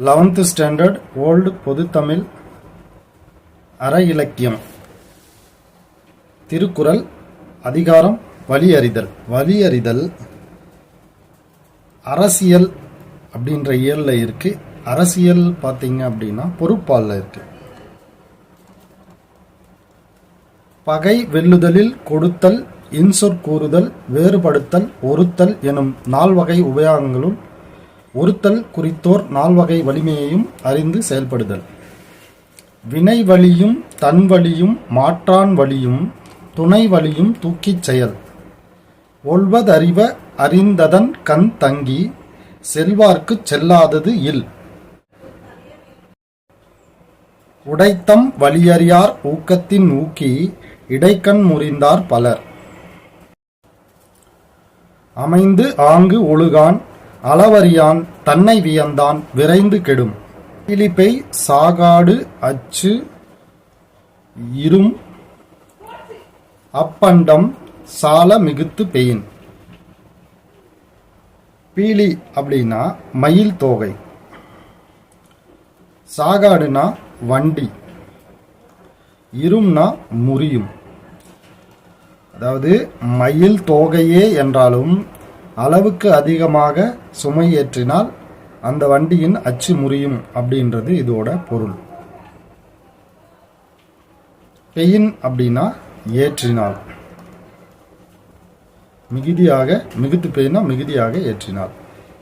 Eleventh standard old பொதுத்தமிழ் அற இலக்கியம். திருக்குறள் அதிகாரம் வழியறிதல் வலியறிதல் அரசியல் அப்படின்ற இயலில் இருக்கு. அரசியல் பார்த்தீங்க அப்படின்னா பொறுப்பாளில் இருக்கு. பகை வெல்லுதலில் கொடுத்தல் இன்சொற் கூறுதல் வேறுபடுத்தல் ஒருத்தல் எனும் நால்வகை உபயோகங்களும் ஒருத்தல் குறித்தோர் நால்வகை வலிமையையும் அறிந்து செயல்படுதல். வினை வழியும் தன் வழியும் மாற்றான் வழியும் துணை வழியும் தூக்கிச் செயல். ஒல்வதறிவ அறிந்ததன் கண் தங்கி செல்வார்க்குச் செல்லாதது இல். உடைத்தம் வலியறியார் ஊக்கத்தின் ஊக்கி இடைக்கண் முறிந்தார் பலர். அமைந்து ஆங்கு ஒழுகான் அளவறியான் தன்னை வியந்தான் விரைந்து கெடும். இலிப்பை சாகாடு அச்சு இரும் அப்பண்டம் சால மிகுத்து பெயின். பீலி அப்படின்னா மயில் தோகை. சாகாடுனா வண்டி. இரும்னா முறியும். அதாவது மயில் தோகையே என்றாலும் அளவுக்கு அதிகமாக சுமை ஏற்றினால் அந்த வண்டியின் அச்சு முறியும் அப்படின்றது இதோட பொருள். பெயின் அப்படின்னா ஏற்றினால். மிகுதியாக மிகுத்து பெயினா மிகுதியாக ஏற்றினால்.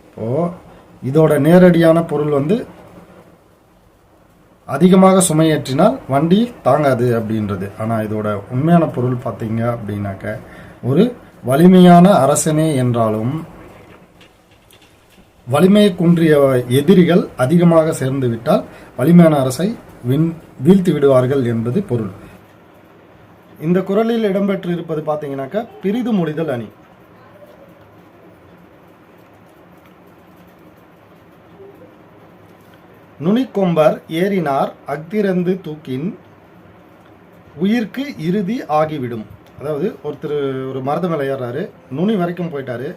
இப்போ இதோட நேரடியான பொருள் வந்து அதிகமாக சுமையேற்றினால் வண்டி தாங்காது அப்படின்றது. ஆனால் இதோட உண்மையான பொருள் பார்த்தீங்க அப்படின்னாக்க ஒரு வலிமையான அரசனே என்றாலும் வலிமையை குன்றிய எதிரிகள் அதிகமாக சேர்ந்து விட்டால் வலிமையான அரசை வின் வீழ்த்தி விடுவார்கள் என்பது பொருள். இந்த குரலில் இடம்பெற்று இருப்பது பார்த்தீங்கன்னாக்கா பிரிது மொழிதல் அணி. நுனிக்கொம்பர் ஏறினார் அக்திரந்து தூக்கின் உயிர்க்கு இறுதி ஆகிவிடும். அதாவது ஒருத்தர் ஒரு மரத்து மேலே ஏறுறாரு நுனி வரைக்கும் போயிட்டாரு.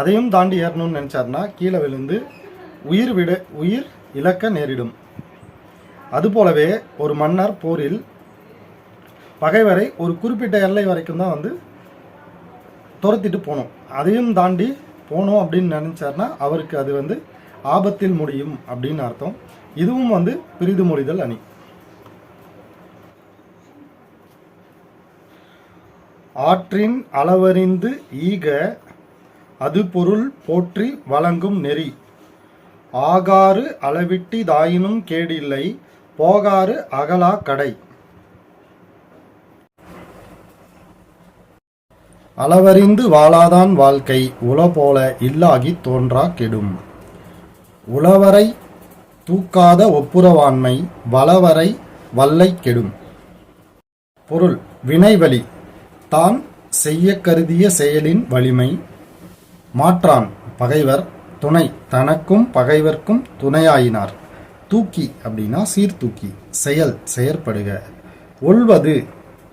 அதையும் தாண்டி ஏறணும்னு நினச்சாருன்னா கீழே விழுந்து உயிர் விட உயிர் இழக்க நேரிடும். அதுபோலவே ஒரு மன்னர் போரில் பகைவரை ஒரு குறிப்பிட்ட எல்லை வரைக்கும் தான் வந்து துரத்திட்டு போகணும் அதையும் தாண்டி போகணும் அப்படின்னு நினச்சாருன்னா அவருக்கு அது வந்து ஆபத்தில் முடியும் அப்படின்னு அர்த்தம். இதுவும் வந்து பிரிது மொழிதல் அணி. ஆற்றின் அளவறிந்து ஈக அது பொருள் போற்றி வழங்கும் நெறி. ஆகாறு அளவிட்டிதாயினும் கேடில்லை போகாறு அகலா கடை. அளவறிந்து வாழாதான் வாழ்க்கை உல போல இல்லாகி தோன்றா கெடும். உளவரை தூக்காத ஒப்புரவாண்மை வளவரை வல்லை கெடும். பொருள் வினைவழி. தான் செய்ய கருதிய செயலின் வலிமை. மாற்றான் பகைவர் துணை. தனக்கும் பகைவர்க்கும் துணையாயினார். தூக்கி அப்படின்னா சீர்தூக்கி. செயல் செயற்படுக. ஒல்வது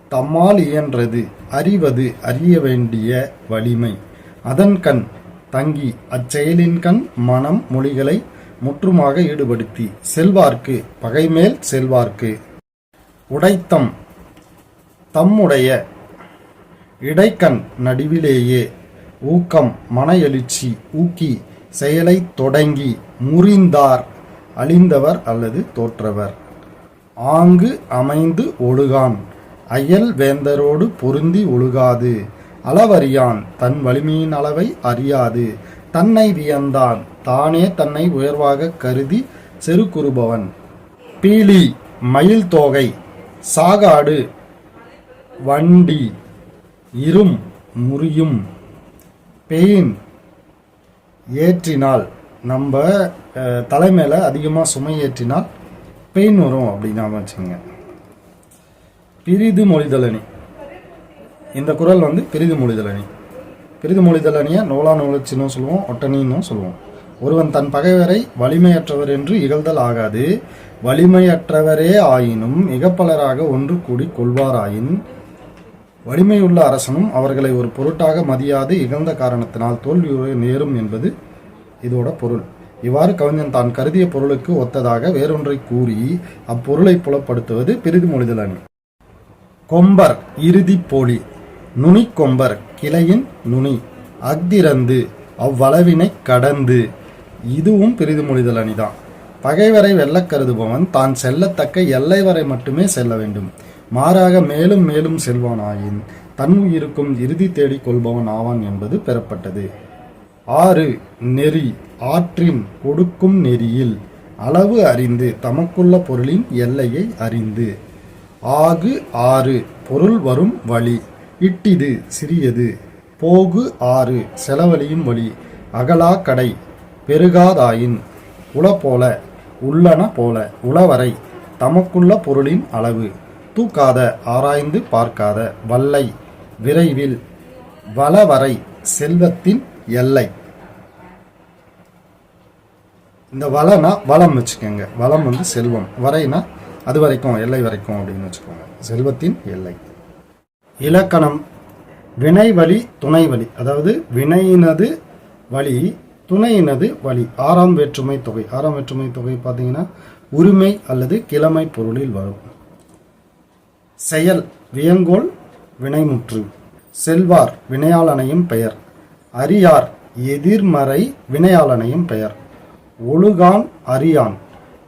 தம்மால் இயன்றது. அறிவது அறிய வேண்டிய வலிமை. அதன் கண் தங்கி அச்செயலின் கண் மனம் மொழிகளை முற்றுமாக ஈடுபடுத்தி செல்வார்க்கு. பகைமேல் செல்வார்க்கு. உடைத்தம் தம்முடைய இடைக்கண் நடுவிலேயே ஊக்கம் மன எழுச்சி ஊக்கி செயலை தொடங்கி முறிந்தார். அழிந்தவர் அல்லது தோற்றவர். ஆங்கு அமைந்து ஒழுகான். அயல் வேந்தரோடு பொருந்தி ஒழுகாது. அளவறியான். தன் வலிமையின் அளவை அறியாது. தன்னை வியந்தான். தானே தன்னை உயர்வாக கருதி செருக்குறுபவன். பீலி மயில் தோகை சாகாடு வண்டி. இரும் முறியும் பெயின் ஏற்றினால் நம்ம தலைமையில் அதிகமாக சுமை ஏற்றினால் பெயின் வரும் அப்படின்னா வச்சுங்க. பிரிது மொழிதலணி இந்த குரல் வந்து பிரிது மொழிதலணி பிரிது மொழிதலணியை நூலா நூலச்சின்னு சொல்லுவோம் ஒட்டணின்னு சொல்லுவோம். ஒருவன் தன் பகைவரை வலிமையற்றவர் என்று இகழ்தல் ஆகாது. வலிமையற்றவரே ஆயினும் மிகப்பலராக ஒன்று கூடி கொள்வாராயின் வலிமையுள்ள அரசனும் அவர்களை ஒரு பொருட்டாக மதியாது இகழ்ந்த காரணத்தினால் தோல்வியுற நேரும் என்பது இதோட பொருள். இவ்வாறு கவிஞன் தான் கருதிய பொருளுக்கு ஒத்ததாக வேறொன்றை கூறி அப்பொருளை புலப்படுத்துவது பிரிது மொழிதல் அணி கொம்பர் இறுதி போலி. நுனி கொம்பர் கிளையின் நுனி. அக்திரந்து அவ்வளவினை கடந்து. இதுவும் பிரிது மொழிதல் அணிதான் பகைவரை வெல்ல கருதுபவன் தான் செல்லத்தக்க எல்லை வரை மட்டுமே செல்ல வேண்டும். மாறாக மேலும் மேலும் செல்வானாயின் தன் உயிருக்கும் இறுதி தேடிக் கொள்பவன் ஆவான் என்பது பெறப்பட்டது. ஆறு நெறி. ஆற்றின் கொடுக்கும் நெறியில் அளவு அறிந்து தமக்குள்ள பொருளின் எல்லையை அறிந்து. ஆகு ஆறு. பொருள் வரும் வழி. இட்டிது சிறியது. போகு ஆறு. செலவழியும் வழி. அகலா கடை. பெருகாதாயின் உள போல உள்ளன போல உளவரை தமக்குள்ள பொருளின் அளவு. தூக்காத ஆராய்ந்து பார்க்காத வல்லை விரைவில் வளவரை செல்வத்தின் எல்லை. இந்த வளனா வளம் வச்சுக்கோங்க. வளம் வந்து செல்வம். வரைனா அது வரைக்கும் எல்லை வரைக்கும் அப்படின்னு வச்சுக்கோங்க. செல்வத்தின் எல்லை. இலக்கணம். வினை வழி துணை வழி அதாவது வினையினது வழி துணையினது வழி. ஆறாம் வேற்றுமை தொகை. ஆறாம் வேற்றுமை தொகை பார்த்தீங்கன்னா உரிமை அல்லது கிழமை பொருளில் வரும். செயல் வியங்கோல் வினைமுற்று. செல்வார் வினையாளனையும் பெயர். அரியார் எதிர்மறை வினையாளனையும் பெயர். ஒழுகான் அரியான்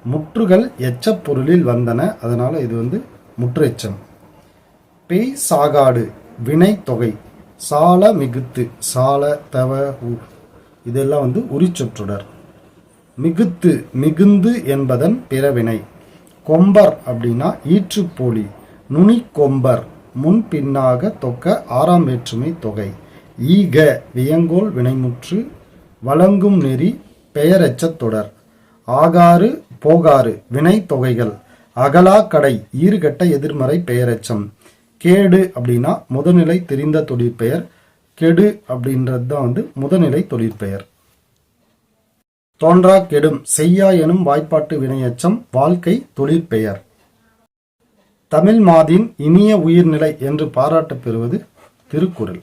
முற்றுகள் எச்சப்பொருளில் வந்தன அதனால் இது வந்து முற்று எச்சம். பேய் சாகாடு வினை தொகை. சால மிகுத்து சால தவ ஊர் இதெல்லாம் வந்து உரிச்சொற்றுடர் மிகுத்து மிகுந்து என்பதன் பிறவினை. கொம்பர் அப்படின்னா ஈற்றுப்போலி. நுனிக்கொம்பர் முன் பின்னாக தொக்க ஆறாம் வேற்றுமை தொகை. ஈக வியங்கோல் வினைமுற்று வழங்கும் நெறி பெயரெச்சத் தொடர். ஆகாறு போகாறு வினை தொகைகள். அகலா கடை ஈறுகட்ட எதிர்மறை பெயரெச்சம். கேடு அப்படின்னா முதநிலை தெரிந்த தொழிற்பெயர் கெடு அப்படின்றது தான் வந்து முதநிலை தொழிற்பெயர் தோன்றா கெடும் செய்யா எனும் வாய்ப்பாட்டு வினையச்சம் வாழ்க்கை தொழிற்பெயர் தமிழ் மாதின் இனிய உயிர்நிலை என்று பாராட்டப் பெறுவது திருக்குறள்.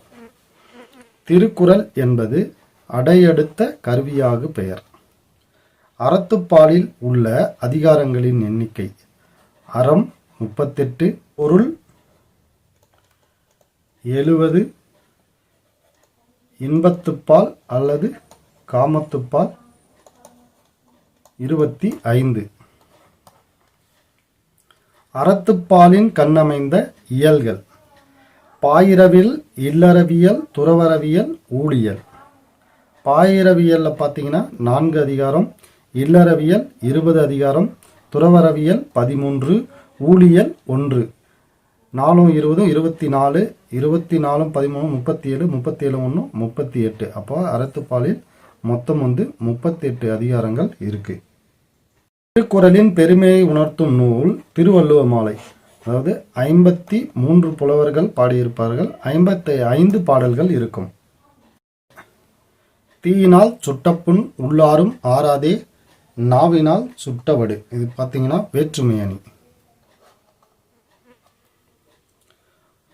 திருக்குறள் என்பது அடையடுத்த கருவியாக பெயர். அறத்துப்பாலில் உள்ள அதிகாரங்களின் எண்ணிக்கை. அறம் முப்பத்தெட்டு பொருள் எழுவது இன்பத்துப்பால் அல்லது காமத்துப்பால் இருபத்தி ஐந்து. அறத்துப்பாலின் கண்ணமைந்த இயல்கள். பாயிரவில் இல்லறவியல் துறவரவியல் ஊழியல். பாயிரவியலில் பார்த்தீங்கன்னா நான்கு அதிகாரம் இல்லறவியல் இருபது அதிகாரம் துறவரவியல் பதிமூன்று ஊழியல் ஒன்று. நாலும் இருபதும் இருபத்தி நாலு இருபத்தி நாலும் பதிமூணு முப்பத்தி ஏழு முப்பத்தி ஏழு ஒன்று முப்பத்தி எட்டு. அப்போ அறத்துப்பாலில் மொத்தம் வந்து முப்பத்தெட்டு அதிகாரங்கள் இருக்குது திருக்குறளின் பெருமையை உணர்த்தும் நூல் திருவள்ளுவ மாலை. அதாவது ஐம்பத்தி மூன்று புலவர்கள் பாடியிருப்பார்கள் ஐம்பத்தி ஐந்து பாடல்கள் இருக்கும். தீயினால் சுட்டப்புண் உள்ளாரும் ஆறாதே நாவினால் சுட்டவடு. இது பார்த்தீங்கன்னா வேற்றுமை அணி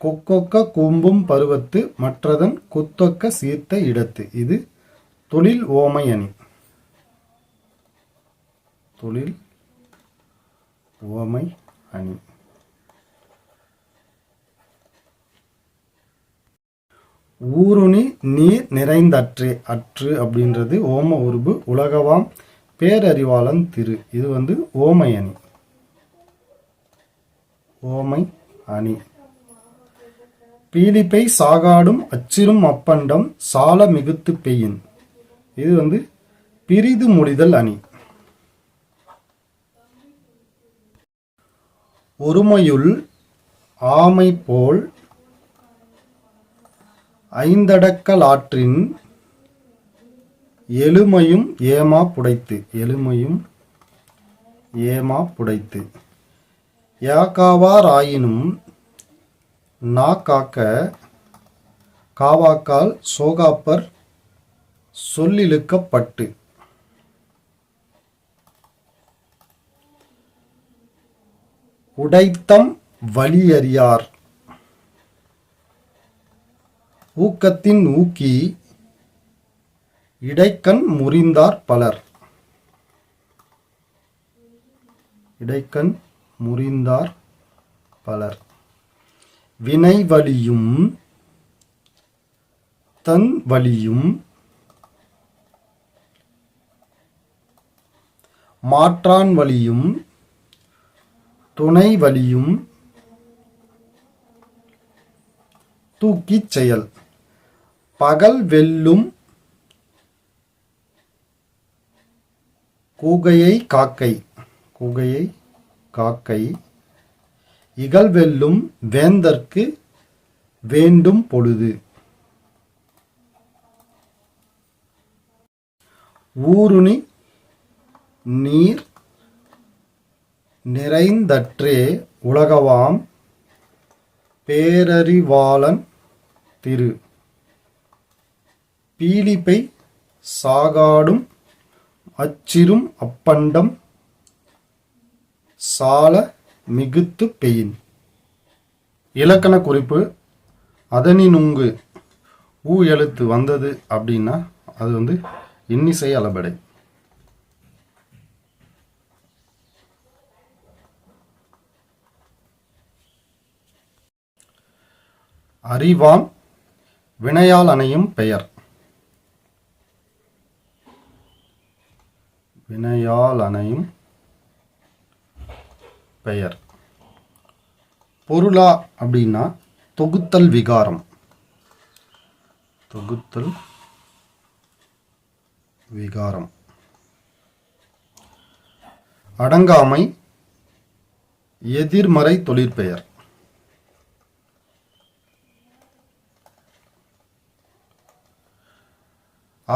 கொக்கொக்க கூம்பும் பருவத்து மற்றதன் குத்தொக்க சீர்த்த இடத்து. இது தொழில் ஓமை அணி தொழில் ஓமை அணி. ஊருணி நீர் நிறைந்தற்றே அற்று அப்படின்றது ஓம உருபு உலகவாம் பேரறிவாளன் திரு. இது வந்து ஓமை அணி. ஓமை அணி. பீலிப்பை சாகாடும் அச்சிரும் அப்பண்டம் சால மிகுத்து பெய்யின் இது வந்து பிரிது முடிதல் அணி. ஒருமையுள் ஆமை போல் ஐந்தடக்கலாற்றின் எளுமையும் ஏமா புடைத்து எளுமையும் ஏமா புடைத்து. யாக்காவாராயினும் நா காக்க காவாக்கால் சோகாப்பர் சொல்லிழுக்கப்பட்டு. உடைத்தம் வழியறியார். ஊக்கத்தின் ஊக்கி இடைக்கண் முறிந்தார் பலர். இடைக்கண் முறிந்தார் பலர். வினை வழியும் தன் வழியும் மாற்றான் வழியும் துணை வலியும் தூக்கிச் செயல். பகல் வெல்லும் கூகையை காக்கை. கூகையை காக்கை. இகல் வெல்லும் வேண்டும் பொழுது. ஊருணி நீர் நிறைந்தற்றே உலகவாம் பேரறிவாளன் திரு. பீலிப்பை சாகாடும் அச்சிரும் அப்பண்டம் சால மிகுத்து பெயின். இலக்கண குறிப்பு அதனினுங்கு ஊ எழுத்து வந்தது அப்படின்னா அது வந்து இன்னிசை அளபடை. அறிவான் வினையால் அணையும் பெயர். வினையால் அணையும் பெயர். பொருளா அப்படின்னா தொகுத்தல் விகாரம். தொகுத்தல் விகாரம். அடங்காமை எதிர்மறை தொழிற்பெயர்.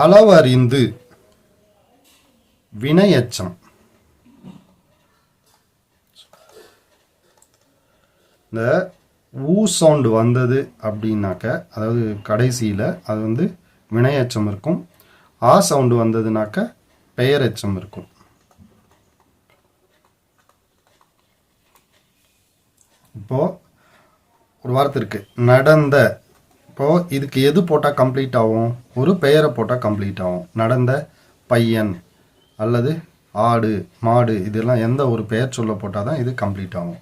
அளவறிந்து வினையச்சம். இந்த ஊ சவுண்டு வந்தது அப்படின்னாக்க அதாவது கடைசியில் அது வந்து வினையச்சம் இருக்கும். ஆ சவுண்டு வந்ததுனாக்க பெயரெச்சம் இருக்கும். இப்போ ஒரு வார்த்தை நடந்த இப்போ இதுக்கு எது போட்டால் கம்ப்ளீட் ஆகும்? ஒரு பெயரை போட்டால் கம்ப்ளீட் ஆகும். நடந்த பையன் அல்லது ஆடு மாடு இதெல்லாம் எந்த ஒரு பெயர் சொல்ல போட்டால் தான் இது கம்ப்ளீட் ஆகும்.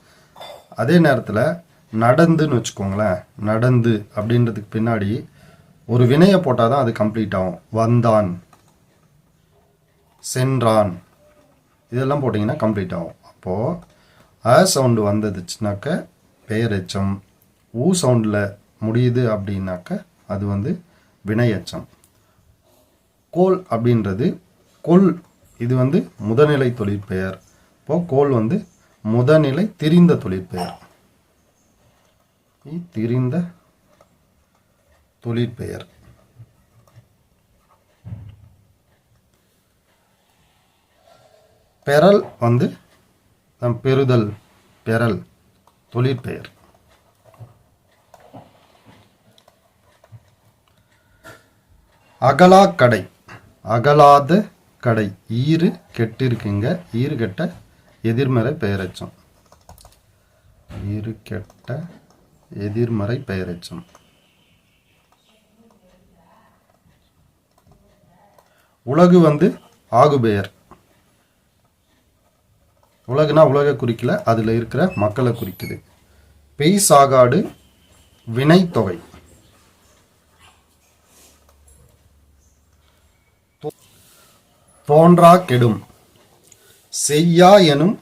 அதே நேரத்தில் நடந்துன்னு வச்சுக்கோங்களேன். நடந்து அப்படின்றதுக்கு பின்னாடி ஒரு வினையை போட்டால் தான் அது கம்ப்ளீட் ஆகும். வந்தான் சென்றான். இதெல்லாம் போட்டிங்கன்னா கம்ப்ளீட் ஆகும். அப்போது அ சவுண்டு வந்ததுச்சுனாக்க பெயரெச்சம் ஊ சவுண்டில் முடியுது அப்படின்னாக்க அது வந்து வினையச்சம். கோல் அப்படின்றது கொல் இது வந்து முதநிலை தொழிற்பெயர். இப்போ கோல் வந்து முதநிலை திரிந்த தொழிற்பெயர். திரிந்த தொழிற்பெயர். பெறல் வந்து நம் பெறுதல் பெறல் தொழிற்பெயர். அகலா கடை அகலாத கடை. ஈறு கெட்டிருக்குங்க. ஈறு கெட்ட எதிர்மறை பெயரச்சம். ஈறு கெட்ட எதிர்மறை பெயரச்சம். உலகு வந்து ஆகுபெயர். உலகுனா உலக குறிக்கல அதில் இருக்கிற மக்களை குறிக்குது. பெய் சாகாடு வினைத்தொகை. தோன்றா கெடும். செய்யா எனும்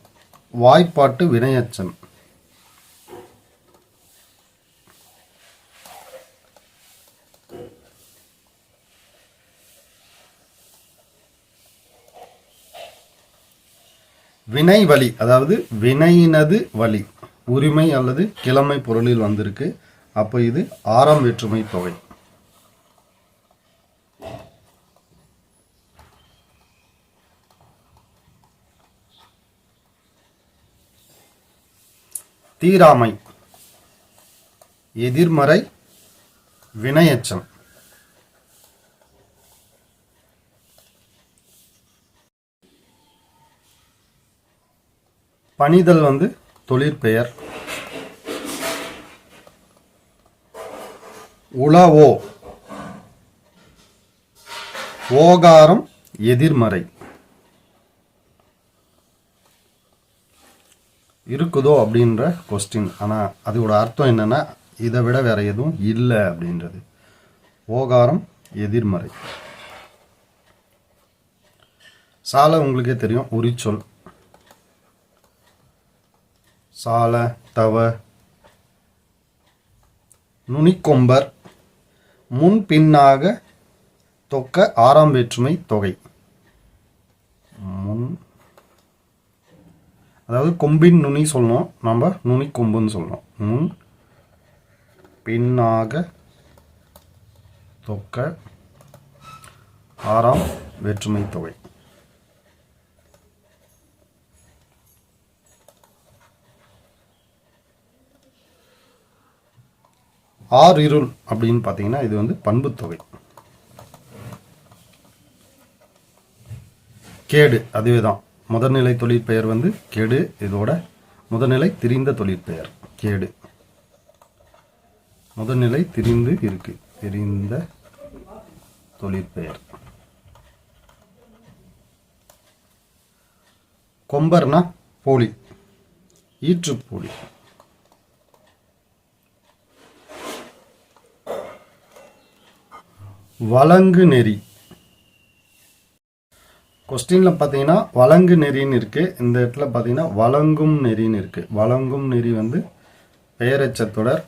வாய்ப்பாட்டு வினையச்சம் வினை வழி அதாவது வினையினது வழி. உரிமை அல்லது கிழமை பொருளில் வந்திருக்கு. அப்போ இது ஆறாம் வேற்றுமை தொகை. தீராமை. எதிர்மறை வினையச்சம். பணிதல் வந்து தொழிற்பெயர் உளவோ. ஓகாரம் எதிர்மறை. இருக்குதோ அப்படின்ற கொஸ்டின் ஆனால் அதோட அர்த்தம் என்னன்னா இதை விட வேற எதுவும் இல்லை அப்படின்றது. ஓகாரம் எதிர்மறை. சால உங்களுக்கே தெரியும் உரிச்சொல். சால தவ. நுனிக்கொம்பர். முன் பின்னாக தொக்க ஆறாம் வேற்றுமை தொகை. முன் அதாவது கொம்பின் நுனி சொல்லணும் நம்ம நுனி கொம்புன்னு சொல்லணும் முன் பின்னாக தொக்க ஆறாம் வேற்றுமை தொகை. ஆறு இருள் அப்படின்னு பார்த்தீங்கன்னா இது வந்து பண்புத் தொகை. கேடு அதுவே தான். முதல்நிலை தொழிற்பெயர் வந்து கேடு இதோட முதல்நிலை திரிந்த தொழிற்பெயர் கேடு. முதல்நிலை திரிந்து இருக்கு திரிந்த தொழிற்பெயர். கொம்பர்னா போலி ஈற்றுப்போலி. வழங்கு நெறி கொஸ்டினில் பார்த்தீங்கன்னா வழங்கு நெறின்னு இருக்குது இந்த இடத்துல பார்த்தீங்கன்னா வழங்கும் நெறின்னு இருக்குது வழங்கும் நெறி வந்து பெயரச்சத்தொடர்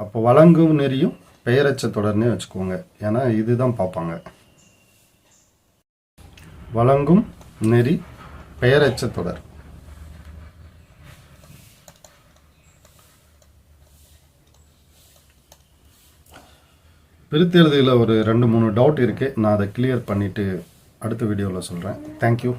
அப்போ வழங்கும் நெறியும் பெயரச்சத்தொடர்னே வச்சுக்கோங்க. ஏன்னா இதுதான் பார்ப்பாங்க. வழங்கும் நெறி பெயரச்சத்தொடர் தொடர். ஒரு ரெண்டு மூணு டவுட் இருக்குது நான் அதை கிளியர் பண்ணிவிட்டு அடுத்த வீடியோவில் சொல்கிறேன். தேங்க்யூ